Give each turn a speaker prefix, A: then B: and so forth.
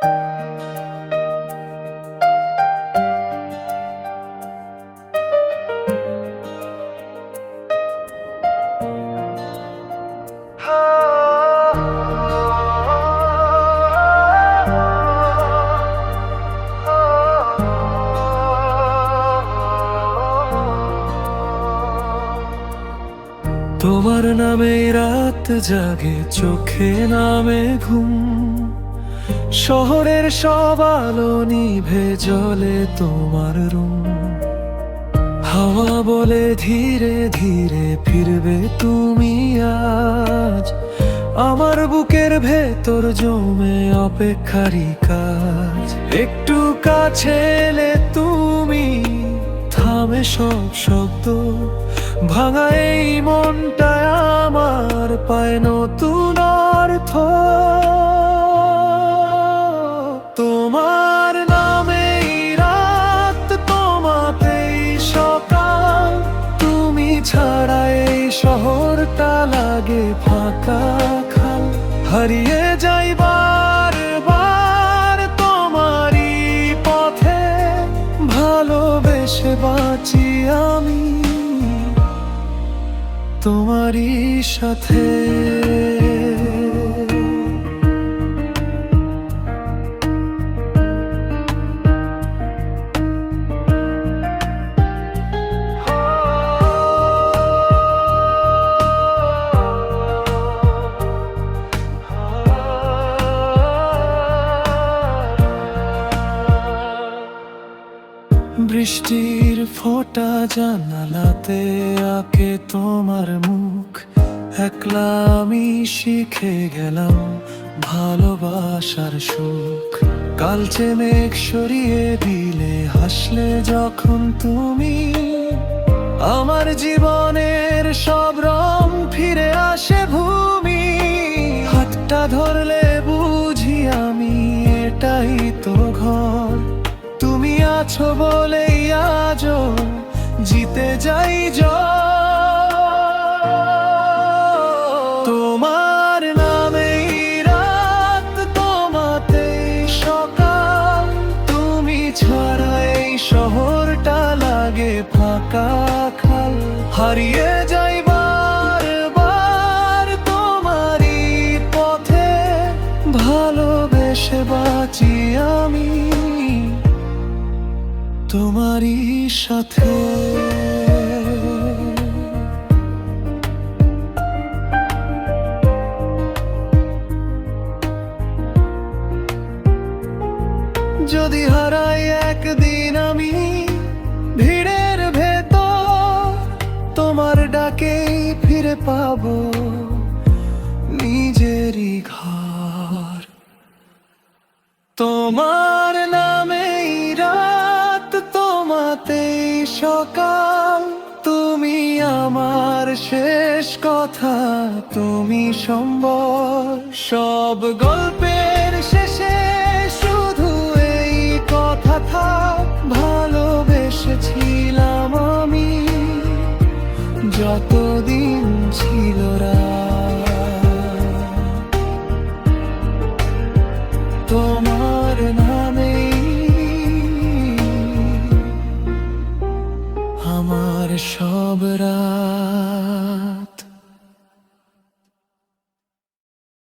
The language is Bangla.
A: তোমার নামে রাত জাগে চোখে নামে ঘুম। শহরের সব আলো নিভে জলে তোমার রুম। হাওয়া বলে ধীরে ধীরে ফিরবে তুমি আজ। আমার বুকের ভেতর জমে অপেক্ষারই কাজ। একটু কাছে এলে তুমি থামে সব শব্দ। ভাঙা এই মনটায় আমার পায় নতুন অর্থ। শহরটা লাগে ফাঁকা খাল। হারিয়ে যাইবার বার তোমারই পথে। ভালোবেসে বাঁচি আমি তোমারই সাথে। বৃষ্টির ফোঁটা জানালাতে আঁকে তোমার মুখ। একলা আমি শিখে গেলাম ভালোবাসার সুখ। কালচে মেঘ সরিয়ে দিলে হাসলে যখন তুমি আমার জীবনের সব রং ফিরে আসে ভূমি। হাতটা ধরলে বুঝি আমি এটাই তো ঘর। আছো বলেই আজও জিতে যাই। তোমার নামেই রাত সকাল। তুমি শহরটা লাগে ফাঁকা খাল। হারিয়ে যাইবার বার তোমারই পথে। ভালোবেসে বাঁচি আমি। তোমারই সাথে। যদি হারাই একদিন আমি ভিড়ের ভেতর, তোমার ডাকে ফিরে পাবো নিজেরই ঘর। তোমার সকাল, তুমি আমার শেষ কথা, তুমি সম্বল সব গল্পের শেষে শুধু এই কথা থাক, ভালোবেসেছিলাম আমি। যতদিন ছিল সব